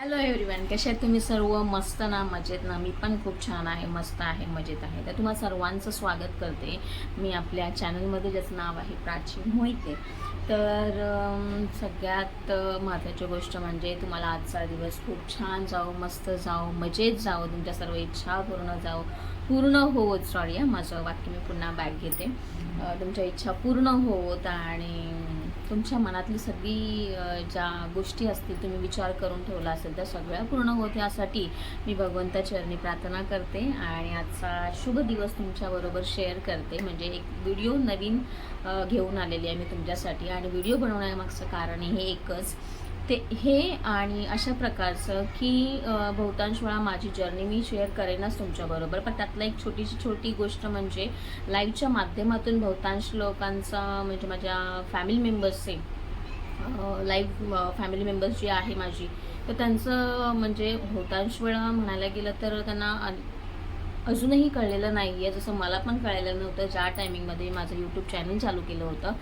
Hello everyone कसे आहेत तुम्ही सर्व? मस्त ना मजेत ना. मी पण खूप छान आहे मस्त आहे मजेत आहे. तर तुम्हा सर्वांचं स्वागत करते मी आपल्या चॅनलमध्ये ज्याचं नाव आहे प्राची मोहिते. तर सगळ्यात महत्त्वाची गोष्ट म्हणजे तुम्हाला आजचा दिवस खूप छान जाओ मस्त जाओ मजेत जाओ तुमच्या सर्व इच्छा पूर्ण जाओ पूर्ण होवत सॉरी माझं वाक्य मी पुन्हा बॅग घेते. तुमच्या इच्छा पूर्ण होत आणि तुमच्या मनातली सगळी ज्या गोष्टी असतील तुम्ही विचार करून ठेवला असेल त्या सगळ्या पूर्ण होत यासाठी मी भगवंता चरणी प्रार्थना करते आणि आजचा शुभ दिवस तुमच्याबरोबर शेअर करते. म्हणजे एक व्हिडिओ नवीन घेऊन आलेली आहे मी तुमच्यासाठी आणि व्हिडिओ बनवण्यामागचं कारण हे एकच. ते हे आणि अशा प्रकारचं की बहुतांश वेळा माझी जर्नी मी शेअर करेनच तुमच्याबरोबर पण त्यातलं एक छोटीशी छोटी गोष्ट म्हणजे लाईव्हच्या माध्यमातून बहुतांश लोकांचा म्हणजे माझ्या फॅमिली मेंबर्सचे लाईव्ह फॅमिली मेंबर्स जी आहे माझी तर त्यांचं म्हणजे बहुतांश वेळा म्हणायला गेलं तर त्यांना अजूनही कळलेलं नाही आहे जसं मला पण कळलेलं नव्हतं ज्या टायमिंगमध्ये माझं यूट्यूब चॅनल चालू केलं होतं.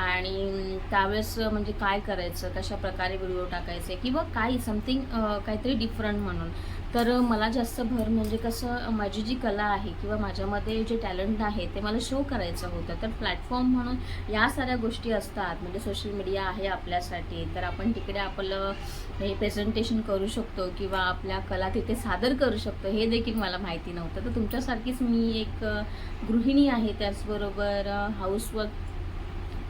आणि त्यावेळेस म्हणजे काय करायचं कशा प्रकारे व्हिडिओ टाकायचे किंवा काही समथिंग काहीतरी डिफरंट म्हणून. तर मला जास्त भर म्हणजे कसं माझी जी कला आहे किंवा माझ्यामध्ये जे टॅलेंट आहे ते मला शो करायचं होतं. तर प्लॅटफॉर्म म्हणून या साऱ्या गोष्टी असतात. म्हणजे सोशल मीडिया आहे आपल्यासाठी. तर आपण तिकडे आपलं हे प्रेझेंटेशन करू शकतो किंवा आपल्या कला तिथे सादर करू शकतो हे देखील मला माहिती नव्हतं. तर तुमच्यासारखीच मी एक गृहिणी आहे त्याचबरोबर हाऊसवर्क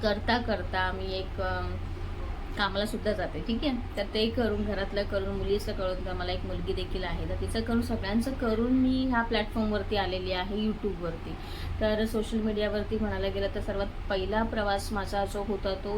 करता करता मी एक कामाला सुद्धा जाते ठीक आहे? तर ते करून घरातलं करून मुलीचं करून तर मला एक मुलगी देखील आहे तर तिचं करून सगळ्यांचं करून मी ह्या प्लॅटफॉर्मवरती आलेली आहे यूट्यूबवरती तर सोशल मीडियावरती म्हणायला गेलं तर सर्वात पहिला प्रवास माझा जो होता तो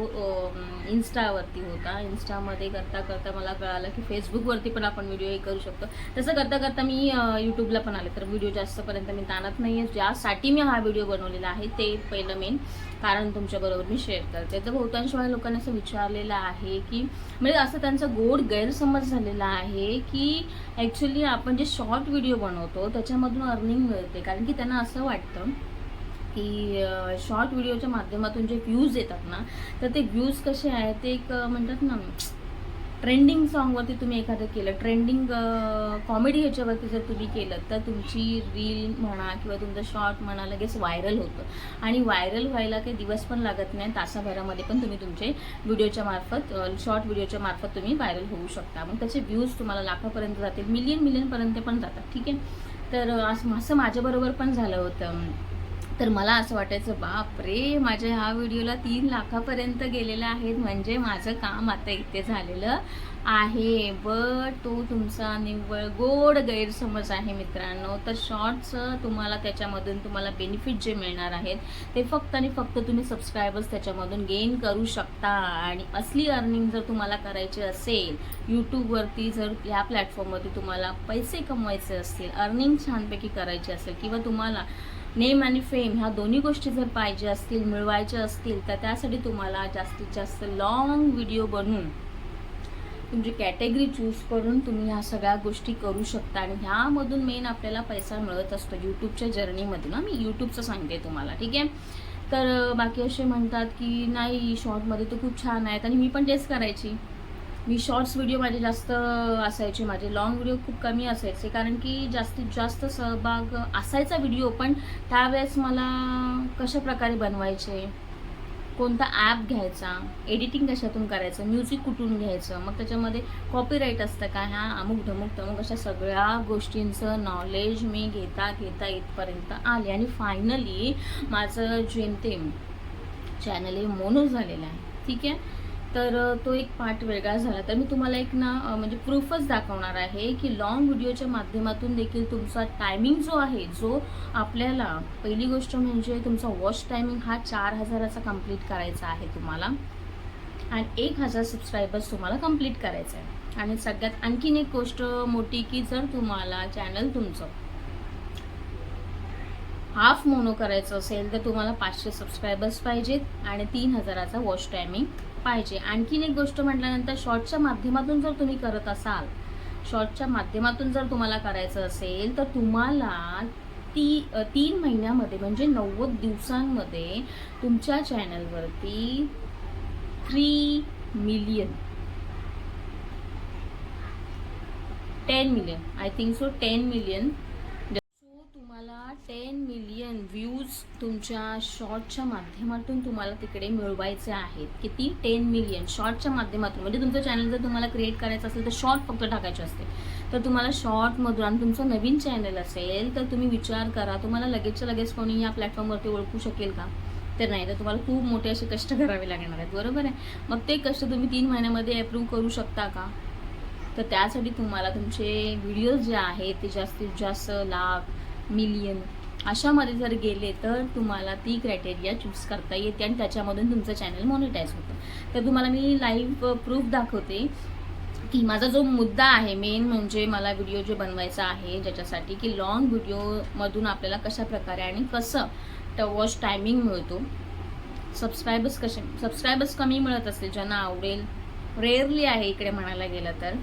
इन्स्टावरती होता. इन्स्टामध्ये करता करता मला कळालं की फेसबुकवरती पण आपण व्हिडिओ हे करू शकतो. तसं करता करता मी यूट्यूबला पण आले. तर व्हिडिओ जास्तपर्यंत मी ताणत नाही आहे ज्यासाठी मी हा व्हिडिओ बनवलेला आहे ते पहिलं मेन कारण तुमच्याबरोबर मी शेअर करते. तर बहुतांश वेळा लोकांनी असं विचारलेलं आहे की म्हणजे असं त्यांचा गोड गैरसमज झालेला आहे की ॲक्च्युली आपण जे शॉर्ट व्हिडिओ बनवतो त्याच्यामधून अर्निंग मिळते. कारण की त्यांना असं वाटतं की शॉर्ट व्हिडिओच्या माध्यमातून जे व्ह्यूज येतात ना तर ते व्ह्यूज कसे आहेत ते एक म्हणतात ना ट्रेंडिंग सॉन्गवरती तुम्ही एखादं केलं. ट्रेंडिंग कॉमेडी ह्याच्यावरती जर तुम्ही केलं तर तुमची रील म्हणा किंवा तुमचं शॉर्ट म्हणा लगेच व्हायरल होतं. आणि व्हायरल व्हायला काही दिवस पण लागत नाही तासाभरामध्ये पण तुम्ही तुमचे व्हिडिओच्या मार्फत शॉर्ट व्हिडिओच्या मार्फत तुम्ही व्हायरल होऊ शकता. मग त्याचे व्ह्यूज तुम्हाला लाखापर्यंत जातील. मिलियन मिलियनपर्यंत पण जातात. ठीक आहे? तर असं असं माझ्याबरोबर पण झालं होतं. तर मला असं वाटायचं बाप रे माझ्या ह्या व्हिडिओला तीन लाखापर्यंत गेलेलं आहेत म्हणजे माझं काम आता इथे झालेलं आहे. बट तो तुमचा निव्वळ गोड गैरसमज आहे मित्रांनो. तर शॉर्ट्स तुम्हाला त्याच्यामधून तुम्हाला बेनिफिट जे मिळणार आहेत ते फक्त आणि फक्त तुम्ही सबस्क्रायबर्स त्याच्यामधून गेन करू शकता. आणि असली अर्निंग जर तुम्हाला करायची असेल यूट्यूबवरती जर ह्या प्लॅटफॉर्मवरती तुम्हाला पैसे कमवायचे असतील अर्निंग छानपैकी करायची असेल किंवा तुम्हाला नेम आणि फेम ह्या दोन्ही गोष्टी जर पाहिजे असतील मिळवायच्या असतील तर त्यासाठी तुम्हाला जास्तीत जास्त लॉंग व्हिडिओ बनवून तुमची कॅटेगरी चूज करून तुम्ही ह्या सगळ्या गोष्टी करू शकता. आणि ह्यामधून मेन आपल्याला पैसा मिळत असतो यूट्यूबच्या जर्नीमधून मी यूट्यूबचं सांगते तुम्हाला ठीक आहे? तर बाकी असे म्हणतात की नाही शॉर्टमध्ये तर खूप छान आहेत. आणि मी पण तेच करायची. मी शॉर्ट्स व्हिडिओ माझे जास्त असायचे. माझे लॉंग व्हिडिओ खूप कमी असायचे. कारण की जास्तीत जास्त सहभाग असायचा व्हिडिओ पण त्यावेळेस मला कशा प्रकारे बनवायचे? कोणता ॲप घ्यायचा? एडिटिंग कशातून करायचं? म्युझिक कुठून घ्यायचं? मग त्याच्यामध्ये कॉपीराईट असतं का? ह्या अमुक धमुक तमुक अशा सगळ्या गोष्टींचं नॉलेज मी घेता घेता इथपर्यंत आले. आणि फायनली माझं जेमतेम चॅनल हे मोनो झालेलं आहे. ठीक आहे? तर तो एक पार्ट वेगळा झाला. तर मी तुम्हाला एक ना म्हणजे प्रूफच दाखवणार आहे की लॉंग व्हिडिओच्या माध्यमातून देखील तुमचा टायमिंग जो आहे जो आपल्याला पहिली गोष्ट म्हणजे तुमचा वॉच टायमिंग हा चार हजाराचा कंप्लीट करायचा आहे तुम्हाला. आणि एक हजार सबस्क्रायबर्स तुम्हाला कंप्लीट करायचं आहे. आणि सगळ्यात आणखीन एक गोष्ट मोठी की जर तुम्हाला चॅनल तुमचं हाफ मोनो करायचं असेल तर तुम्हाला पाचशे सबस्क्रायबर्स पाहिजेत आणि तीन हजाराचा वॉच टायमिंग पाहिजे. आणखीन एक गोष्ट म्हटल्यानंतर शॉर्टच्या माध्यमातून जर तुम्ही करत असाल शॉर्टच्या माध्यमातून जर तुम्हाला करायचं असेल तर तुम्हाला ती तीन महिन्यामध्ये म्हणजे नव्वद दिवसांमध्ये तुमच्या चॅनलवरती three million ten million I think so ten million ten million views तुमच्या शॉर्टच्या माध्यमातून तुम्हाला तिकडे मिळवायचे आहेत. किती? टेन मिलियन शॉर्टच्या माध्यमातून. म्हणजे तुमचं चॅनल जर तुम्हाला क्रिएट करायचं असेल तर शॉर्ट फक्त टाकायचे असते. तर तुम्हाला शॉर्टमधून आणि तुमचं नवीन चॅनल असेल तर तुम्ही विचार करा. तुम्हाला लगेचच्या लगेच कोणी या प्लॅटफॉर्मवरती ओळखू शकेल का? तर नाही. तर तुम्हाला खूप मोठे असे कष्ट करावे लागणार आहेत. बरोबर आहे? मग ते कष्ट तुम्ही तीन महिन्यामध्ये अप्रूव्ह करू शकता का? तर त्यासाठी तुम्हाला तुमचे व्हिडिओज जे आहेत ते जास्तीत जास्त लाख मिलियन अशामध्ये जर गेले तर तुम्हाला ती क्रायटेरिया चूज करता येते आणि त्याच्यामधून तुमचं चॅनल मॉनिटाईज होतं. तर तुम्हाला मी लाईव्ह प्रूफ दाखवते की माझा जो मुद्दा आहे मेन म्हणजे मला व्हिडिओ जो बनवायचा आहे ज्याच्यासाठी की लॉंग व्हिडिओमधून आपल्याला कशा प्रकारे आणि कसं ट वॉच टायमिंग मिळतो. सबस्क्रायबर्स कसे सबस्क्रायबर्स कमी मिळत असतील ज्यांना आवडेल रेअरली आहे इकडे म्हणायला गेलं तर.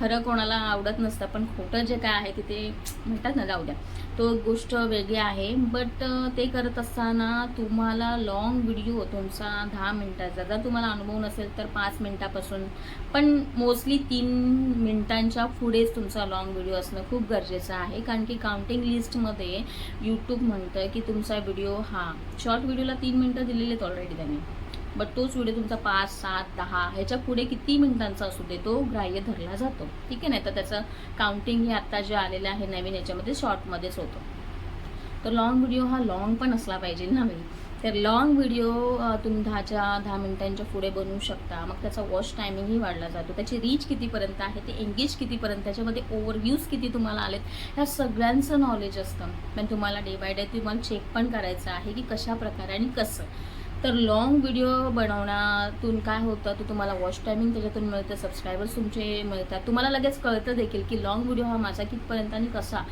खरं कोणाला आवडत नसतं पण खोटं जे काय आहे तिथे म्हणतात ना जाऊ द्या. तो गोष्ट वेगळी आहे बट ते करत असताना तुम्हाला लॉंग व्हिडिओ तुमचा दहा मिनटाचा जर तुम्हाला अनुभव नसेल तर पाच मिनटापासून पण मोस्टली तीन मिनटांच्या पुढेच तुमचा लॉंग व्हिडिओ असणं खूप गरजेचं आहे कारण की काउंटिंग लिस्टमध्ये यूट्यूब म्हणतं की तुमचा व्हिडिओ हा शॉर्ट व्हिडिओला तीन मिनटं दिलेले आहेत ऑलरेडी त्यांनी. बट तोच व्हिडिओ तुमचा पाच सात दहा ह्याच्या पुढे किती मिनिटांचा असू दे तो ग्राह्य धरला जातो. ठीक आहे नाही तर त्याचं काउंटिंग हे आत्ता जे आलेलं आहे नवीन याच्यामध्ये शॉर्टमध्येच होतं. तर लॉंग व्हिडिओ हा लॉंग पण असला पाहिजे नवीन तर लॉंग व्हिडिओ तुम्ही दहाच्या दहा मिनिटांच्या पुढे बनवू शकता. मग त्याचा वॉच टायमिंगही वाढला जातो. त्याची रीच कितीपर्यंत आहे ते एंगेज कितीपर्यंत त्याच्यामध्ये ओव्हरव्ह्यूज किती तुम्हाला आलेत ह्या सगळ्यांचं नॉलेज असतं. पण तुम्हाला डे बाय डे तुम्हाला चेक पण करायचं आहे की कशा प्रकारे आणि कसं. तर लॉंग व्हिडिओ बनवण्यातून काय होतं तर तुम्हाला वॉच टायमिंग त्याच्यातून मिळतं सबस्क्रायबर्स तुमचे मिळतात. तुम्हाला लगेच कळतं देखील की लॉंग व्हिडिओ हा माझा कितपर्यंत आणि कसा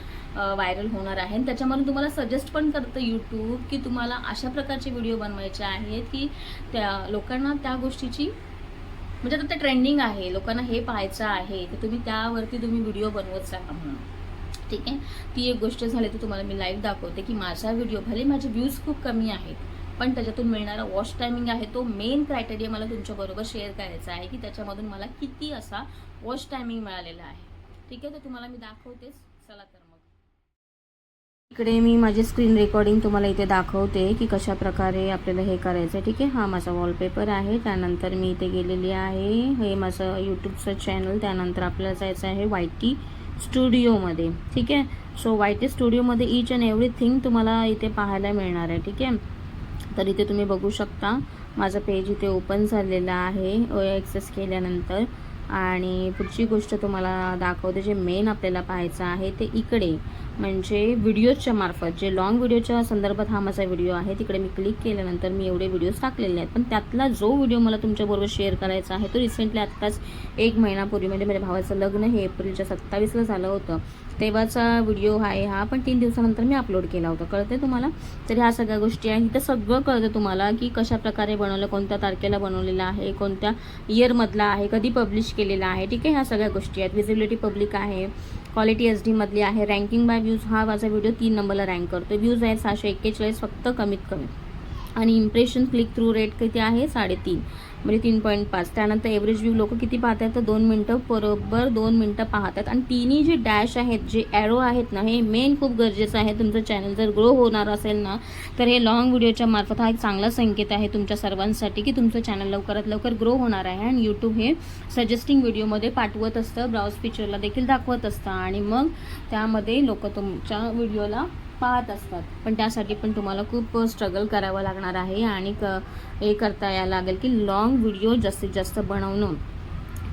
व्हायरल होणार आहे. आणि त्याच्यामधून तुम्हाला सजेस्ट पण करतं यूट्यूब की तुम्हाला अशा प्रकारचे व्हिडिओ बनवायचे आहेत की त्या लोकांना त्या गोष्टीची म्हणजे आता ते ट्रेंडिंग आहे लोकांना हे पाहायचं आहे तर तुम्ही त्यावरती तुम्ही व्हिडिओ बनवत जा. म्हणून ठीक आहे? ती एक गोष्ट झाली तर तुम्हाला मी लाईव्ह दाखवते की माझा व्हिडिओ भले माझे व्ह्यूज खूप कमी आहेत पण त्याच्यातून मिळणारा वॉश टायमिंग आहे तो मेन क्रायटेरिया मला तुमच्याबरोबर शेअर करायचा आहे की त्याच्यामधून मला किती असा वॉश टायमिंग मिळालेला आहे. ठीक आहे तर तुम्हाला मी दाखवतेच. चला तर मग. इकडे मी माझी स्क्रीन रेकॉर्डिंग तुम्हाला इथे दाखवते की कशा प्रकारे आपल्याला हे करायचं आहे. ठीक आहे हा माझा वॉलपेपर आहे त्यानंतर मी इथे गेलेली आहे. हे माझं यूट्यूबचं चॅनल त्यानंतर आपल्याला जायचं आहे वायटी स्टुडिओमध्ये ठीक आहे सो वाय टी स्टुडिओमध्ये ईच अँड एव्हरीथिंग तुम्हाला इथे पाहायला मिळणार आहे. ठीक आहे तर इथे तुम्ही बघू शकता माझं पेज इथे ओपन झालेलं आहे ॲक्सेस केल्यानंतर. आणि पुढची गोष्ट तुम्हाला दाखवते जे मेन आपल्याला पाहायचं आहे ते इकडे. म्हणजे व्हिडिओजच्या मार्फत जे लॉंग व्हिडिओच्या संदर्भात हा माझा व्हिडिओ आहे तिकडे मी क्लिक केल्यानंतर मी एवढे व्हिडिओज टाकलेले आहेत. पण त्यातला जो व्हिडिओ मला तुमच्याबरोबर शेअर करायचा आहे तो रिसेंटली आत्ताच एक महिनापूर्वी म्हणजे माझ्या भावाचं लग्न हे एप्रिलच्या सत्तावीसला झालं होतं. तेव्हाचा व्हिडिओ आहे हा पण तीन दिवसानंतर मी अपलोड केला होता. कळते तुम्हाला? तर ह्या सगळ्या गोष्टी आहेत. इथं सगळं कळतं तुम्हाला की कशा प्रकारे बनवलं कोणत्या तारखेला बनवलेलं आहे कोणत्या इयरमधला आहे कधी पब्लिश केलेला आहे. ठीक आहे ह्या सगळ्या गोष्टी आहेत. विजिबिलिटी पब्लिक आहे. क्वालिटी एच डीमधली आहे. रँकिंग बाय व्ह्यूज हा माझा व्हिडिओ तीन नंबरला रँक करतो व्ह्यूज आहेत सहाशे एक्केचाळीस फक्त कमीत कमी. आणि इम्प्रेशन क्लिक थ्रू रेट किती आहे? साडेतीन. म्हणजे तीन पॉईंट पाच. त्यानंतर एव्हरेज व्ह्यू लोक किती पाहतात तर दोन मिनटं बरोबर दोन मिनटं पाहतात आणि तिन्ही जे डॅश आहेत जे ॲरो आहेत ना हे मेन खूप गरजेचं आहे. तुमचं चॅनल जर ग्रो होणार असेल ना तर हे लॉंग व्हिडिओच्या मार्फत हा एक चांगला संकेत आहे तुमच्या सर्वांसाठी की तुमचं चॅनल लवकरात लवकर ग्रो होणार आहे. आणि यूट्यूब हे सजेस्टिंग व्हिडिओमध्ये पाठवत असतं ब्राउज फीचरला देखील दाखवत असतं. आणि मग त्यामध्ये लोक तुमच्या व्हिडिओला पाहत असतात. पण त्यासाठी पण तुम्हाला खूप स्ट्रगल करावं लागणार आहे आणि क हे करता यायला लागेल की लॉंग व्हिडिओ जास्तीत जास्त बनवणं.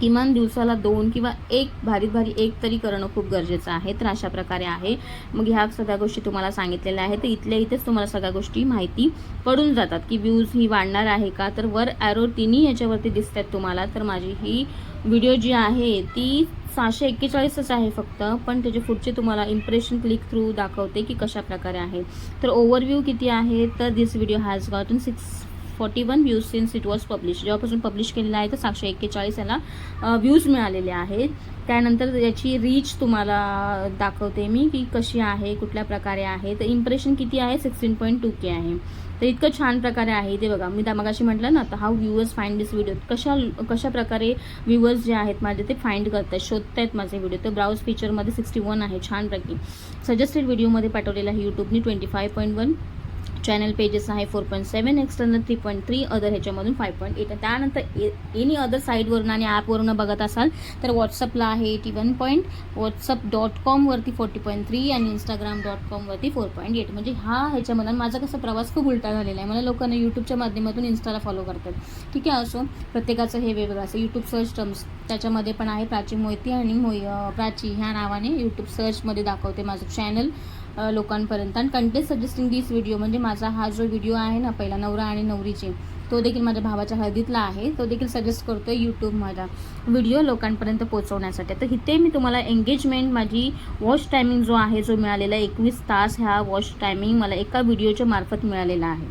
किमान दिवसाला दोन किंवा एक भारीत भारी एक तरी करणं खूप गरजेचं आहे. तर अशा प्रकारे आहे. मग ह्या सगळ्या गोष्टी तुम्हाला सांगितलेल्या आहेत. तर इथल्या इथेच तुम्हाला सगळ्या गोष्टी माहिती पडून जातात की व्ह्यूज ही वाढणार आहे का? तर वर ॲरो तिन्ही याच्यावरती दिसत आहेत तुम्हाला. तर माझी ही व्हिडिओ जी आहे ती सहाशे एक्केचाळीसच आहे फक्त. पण त्याचे पुढचे तुम्हाला इम्प्रेशन क्लिक थ्रू दाखवते की कशा प्रकारे आहे. तर ओव्हरव्ह्यू किती आहे? तर this video has gotten six forty one views since it was publish जेव्हापासून पब्लिश केलेला आहे तर सातशे एक्केचाळीस याला व्ह्यूज मिळालेले आहेत. त्यानंतर याची रीच तुम्हाला दाखवते मी की कशी आहे कुठल्या प्रकारे आहे. तर इम्प्रेशन किती आहे? सिक्स्टीन पॉईंट टू के आहे. तर इतकं छान प्रकारे आहे ते बघा. मी दामागाशी मगाशी म्हटलं ना तर हा व्ह्यूअर्स फाइंड दिस व्हिडिओ कशा कशा प्रकारे व्ह्यूअर्स जे आहेत माझे ते फाइंड करत आहेत शोधत आहेत माझे व्हिडिओ तर ब्राउज फीचरमध्ये सिक्स्टी वन आहे छानपैकी. सजेस्टेड व्हिडिओमध्ये पाठवलेला आहे यूट्यूबनी twenty five point one channel pages आहे four point seven external three point three other ह्याच्यामधून फाईव्ह पॉईंट एट त्यानंतर एनी अदर साईटवरून आणि ॲपवरून बघत असाल तर व्हॉट्सअपला आहे eighty one point WhatsApp dot कॉमवरती forty point three आणि इंस्टाग्राम डॉट कॉमवरती फोर पॉईंट एट म्हणजे हा ह्याच्यामधून माझा कसा प्रवास खूप उलटा झालेला आहे. मला लोकांना यूट्यूबच्या माध्यमातून इन्स्टाला फॉलो करतात. ठीक आहे असो. प्रत्येकाचं हे वेगळं असं यूट्यूब सर्च टर्म्स त्याच्यामध्ये पण आहे प्राची मोहिती आणि मोय प्राची ह्या नावाने यूट्यूब सर्चमध्ये दाखवते माझं चॅनल लोकांपर्यंत. आणि कंटेंट सजेस्टिंग दिस व्हिडिओ म्हणजे माझा हा जो व्हिडिओ आहे ना पहिला नवरा आणि नवरीचे तो देखील माझ्या भावाच्या हळदीतला आहे. तो देखील सजेस्ट करतो आहे यूट्यूबमध्ये व्हिडिओ लोकांपर्यंत पोहोचवण्यासाठी. तर इथे मी तुम्हाला एंगेजमेंट माझी वॉच टायमिंग जो आहे जो मिळालेला एकवीस तास ह्या वॉच टायमिंग मला एका व्हिडिओच्या मार्फत मिळालेला आहे.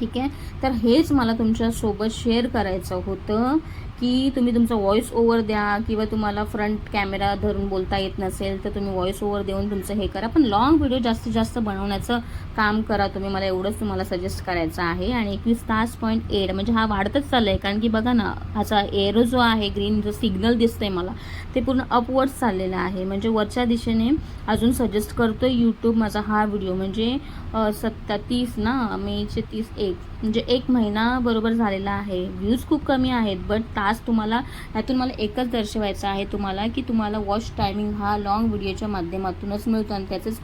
ठीक आहे? तर हेच मला तुमच्यासोबत शेअर करायचं होतं. की तुम्ही तुमचा व्हॉइस ओव्हर द्या किंवा तुम्हाला फ्रंट कॅमेरा धरून बोलता येत नसेल तर तुम्ही व्हॉइस ओव्हर देऊन तुमचं हे करा. पण लॉंग व्हिडिओ जास्तीत जास्त बनवण्याचं काम करा तुम्ही. मला एवढंच तुम्हाला सजेस्ट करायचं आहे. आणि एकवीस तास पॉईंट एट म्हणजे हा वाढतच चालला आहे कारण की बघा ना ह्याचा एरो जो आहे ग्रीन जो सिग्नल दिसतंय मला ते पूर्ण अपवर्ड्स चाललेलं आहे. म्हणजे वरच्या दिशेने अजून सजेस्ट करतोय यूट्यूब माझा हा व्हिडिओ म्हणजे सत्ता तीस ना मेचे तीस एक. म्हणजे एक महिना बरोबर झालेला आहे. व्ह्यूज खूप कमी आहेत बट तास तुम्हाला यातून मला एकच दर्शवायचं आहे तुम्हाला की तुम्हाला वॉच टायमिंग हा लॉंग व्हिडिओच्या माध्यमातूनच मिळतो आणि त्याचंच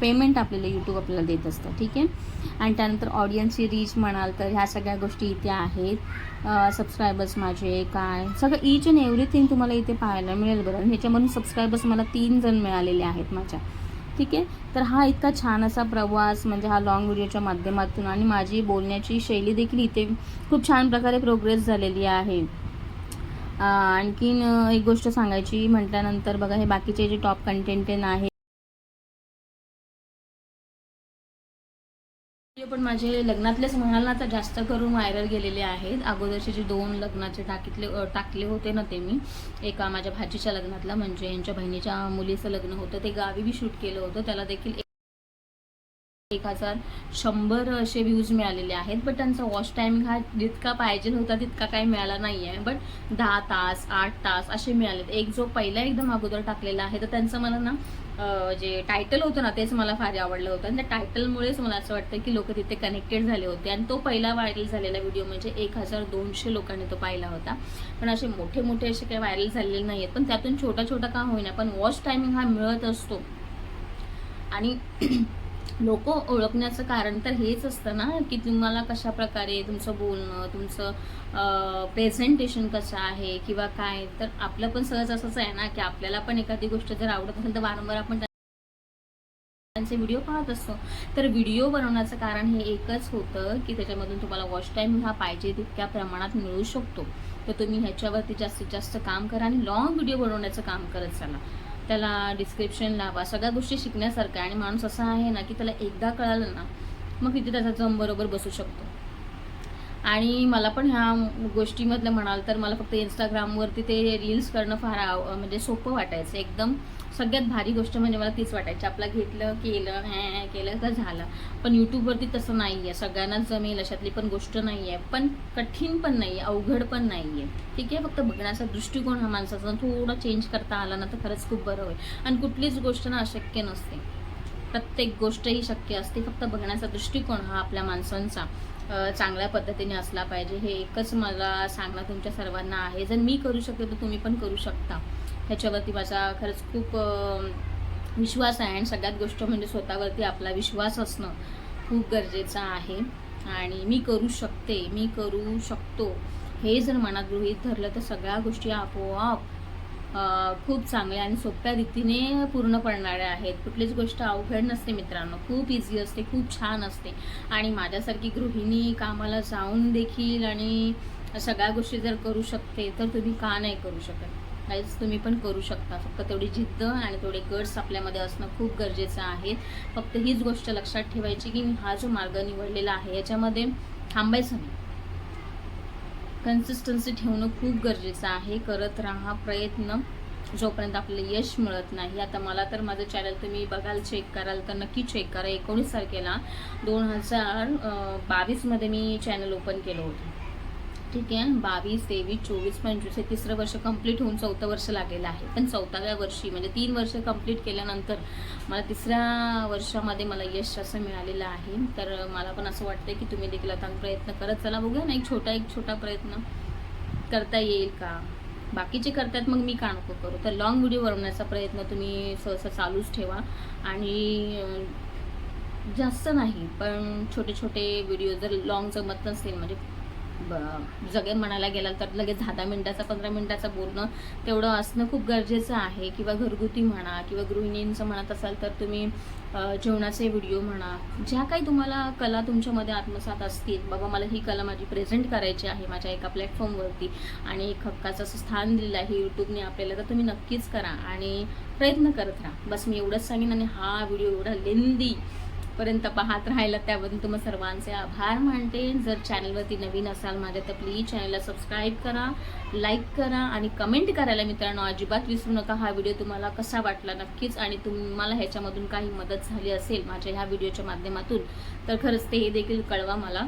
पेमेंट आपल्याला यूट्यूब आपल्याला देत असतं ठीक आहे? आणि त्यानंतर ऑडियन्सची रीच म्हणाल तर ह्या सगळ्या गोष्टी इथे आहेत. सबस्क्रायबर्स माझे काय? सगळं ईच अँड एव्हरीथिंग तुम्हाला इथे पाहायला मिळेल बरं. ह्याच्यामधून सबस्क्रायबर्स मला तीन जण मिळालेले आहेत माझ्या. ठीक आहे? तर हा इतका छान असा प्रवास म्हणजे हा लॉंग व्हिडिओच्या माध्यमातून आणि माझी बोलण्याची शैली देखील इथे खूप छान प्रकारे प्रोग्रेस झालेली आहे. आणखीन एक गोष्ट सांगायची म्हटल्यानंतर बघा हे बाकीचे जे टॉप कंटेंट आहे पण माझे लग्नातलेच म्हणाल ना तर जास्त करून व्हायरल गेलेले आहेत. अगोदरचे जे दोन लग्नाचे टाकीतले टाकले होते ना ते मी. एका माझ्या भाजीच्या लग्नातला म्हणजे यांच्या बहिणीच्या मुलीचं लग्न होतं. ते गावी बी शूट केलं होतं. त्याला देखील एक हजार शंभर असे व्ह्यूज मिळालेले आहेत. बट त्यांचा वॉच टाईम हा जितका पाहिजे होता तितका काही मिळाला नाही आहे बट दहा तास आठ तास असे मिळालेत. एक जो पहिला एकदम अगोदर टाकलेला आहे तर त्यांचं मला ना जे टायटल होतं ना तेच मला फार आवडलं होतं. आणि त्या टायटलमुळेच मला असं वाटतं की लोक तिथे कनेक्टेड झाले होते. आणि तो पहिला व्हायरल झालेला व्हिडिओ म्हणजे एक हजार दोनशे लोकांनी तो पाहिला होता. पण असे मोठे मोठे असे काही व्हायरल झालेले नाही आहेत पण त्यातून छोटा छोटा का होईना पण वॉच टायमिंग हा मिळत असतो. आणि लोक ओळखण्याचं कारण तर हेच असतं ना की तुम्हाला कशा प्रकारे तुमचं बोलणं तुमचं प्रेझेंटेशन कसं आहे किंवा काय तर आपलं पण सहज असंच आहे ना की आपल्याला पण एखादी गोष्ट जर आवडत असेल तर वारंवार आपण त्यांचे व्हिडिओ पाहत असतो. तर व्हिडिओ बनवण्याचं कारण हे एकच होतं की त्याच्यामधून तुम्हाला वॉच टाईम हा पाहिजे तितक्या प्रमाणात मिळू शकतो. तर तुम्ही ह्याच्यावरती जास्तीत जास्त काम करा आणि लॉंग व्हिडिओ बनवण्याचं काम करत चला. त्याला डिस्क्रिप्शन लावा. सगळ्या गोष्टी शिकण्यासारख्या आहे. आणि माणूस असा आहे ना की त्याला एकदा कळालं ना मग तिथे त्याचा जम बरोबर बसू शकतो. आणि मला पण ह्या गोष्टीमधलं म्हणाल तर मला फक्त इंस्टाग्रामवरती ते रील्स करणं फार आव म्हणजे सोपं वाटायचं. एकदम सगळ्यात भारी गोष्ट म्हणजे मला तीच वाटायची. आपलं घेतलं केलं हॅ केलं तर झालं. पण यूट्यूबवरती तसं नाही आहे सगळ्यांनाच जमेल अशातली पण गोष्ट नाही आहे पण कठीण पण नाही आहे अवघड पण नाही आहे ठीक आहे? फक्त बघण्याचा दृष्टिकोन हा माणसाचा. थोडा चेंज करता आला ना तर खरंच खूप बरं होईल. आणि कुठलीच गोष्ट ना अशक्य नसते. प्रत्येक गोष्टही शक्य असते. फक्त बघण्याचा दृष्टिकोन हा आपल्या माणसांचा चांगल्या पद्धतीने असला पाहिजे. हे एकच मला सांगणं तुमच्या सर्वांना आहे. जर मी करू शकते तर तुम्ही पण करू शकता. ह्याच्यावरती माझा खरंच खूप विश्वास आहे. आणि सगळ्यात गोष्ट म्हणजे स्वतःवरती आपला विश्वास असणं खूप गरजेचं आहे. आणि मी करू शकते मी करू शकतो. हे जर मनात गृहीत धरलं तर सगळ्या गोष्टी आपोआप खूप चांगल्या आणि सोप्या रीतीने पूर्ण पडणाऱ्या आहेत. कुठलीच गोष्ट अवघड नसते मित्रांनो. खूप इझी असते खूप छान असते. आणि माझ्यासारखी गृहिणी कामाला जाऊन देखील आणि सगळ्या गोष्टी जर करू शकते तर तुम्ही का नाही करू शकत? काहीच तुम्ही पण करू शकता. फक्त तेवढी जिद्द आणि तेवढे गट्स आपल्यामध्ये असणं खूप गरजेचं आहे. फक्त हीच गोष्ट लक्षात ठेवायची की मी हा जो मार्ग निवडलेला आहे याच्यामध्ये थांबायचं नाही. कन्सिस्टन्सी ठेवणं खूप गरजेचं आहे. करत राहा प्रयत्न. जोपर्यंत आपलं यश मिळत नाही. आता मला तर माझं चॅनल तुम्ही बघाल चेक कराल तर नक्की चेक करा. एकोणीस तारखेला दोन हजार बावीसमध्ये मी चॅनल ओपन केलं होतं. ठीक आहे बावीस तेवीस चोवीस पंचवीस हे तिसरं वर्ष कंप्लीट होऊन चौथं वर्ष लागलेलं आहे. पण चौथाव्या वर्षी म्हणजे तीन वर्ष कंप्लीट केल्यानंतर मला तिसऱ्या वर्षामध्ये मला यश असं मिळालेलं आहे. तर मला पण असं वाटतं की तुम्ही देखील आता प्रयत्न करत चला. बघूया ना एक छोटा एक छोटा प्रयत्न करता येईल का? बाकीचे करतात मग मी का नको करू? तर लॉंग व्हिडिओ बनवण्याचा प्रयत्न तुम्ही सहसा चालूच ठेवा. आणि जास्त नाही पण छोटे छोटे व्हिडिओ जर लॉंग जमत नसतील म्हणजे जगे म्हणायला गेला तर लगेच दहा दहा मिनिटाचा पंधरा मिनिटाचं बोलणं तेवढं असणं खूप गरजेचं आहे. किंवा घरगुती म्हणा किंवा गृहिणींचं म्हणत असाल तर तुम्ही जेवणाचे व्हिडिओ म्हणा ज्या काही तुम्हाला कला तुमच्यामध्ये आत्मसात असतील बाबा मला ही कला माझी प्रेझेंट करायची आहे माझ्या एका प्लॅटफॉर्मवरती आणि एक हक्काचं असं स्थान दिलेलं आहे यूट्यूबने आपल्याला तर तुम्ही नक्कीच करा आणि प्रयत्न करत राहा. बस मी एवढंच सांगेन आणि हा व्हिडिओ एवढा लेंदी पर्यंत पाहत राहिला त्याबद्दल तुम्हा सर्वांचे आभार मानते. जर चॅनलवरती नवीन असाल माझ्या तर प्लीज चॅनलला सबस्क्राईब करा लाईक करा आणि कमेंट करायला मित्रांनो अजिबात विसरू नका. हा व्हिडिओ तुम्हाला कसा वाटला नक्कीच आणि तुम्हाला ह्याच्यामधून काही मदत झाली असेल माझ्या ह्या व्हिडिओच्या माध्यमातून तर खरंच ते हे देखील कळवा मला.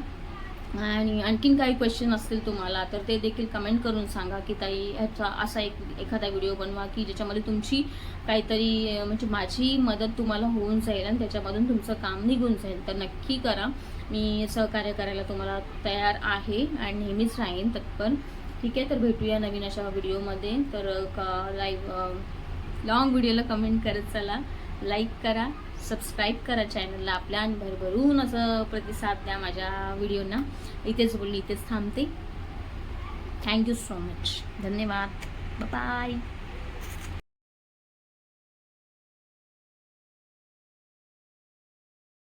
आणि आणखीन काही क्वेश्चन असतील तुम्हाला तर ते देखील कमेंट करून सांगा की ताई ह्याचा असा एक एखादा व्हिडिओ बनवा की ज्याच्यामध्ये तुमची काहीतरी म्हणजे माझी मदत तुम्हाला होऊन जाईल आणि त्याच्यामधून तुमचं काम निघून जाईल. तर नक्की करा. मी सहकार्य करायला तुम्हाला तयार आहे आणि नेहमीच राहीन तत्पर. ठीक आहे तर भेटूया नवीन अशा व्हिडिओमध्ये तर का लाईव्ह लॉंग व्हिडिओला कमेंट करत चला. लाईक करा. सबस्क्राईब करा चॅनलला आपल्या आणि भरभरून असं प्रतिसाद द्या माझ्या व्हिडिओना. इथेच बोलली इथेच थांबते. थँक्यू सो मच धन्यवाद. बाय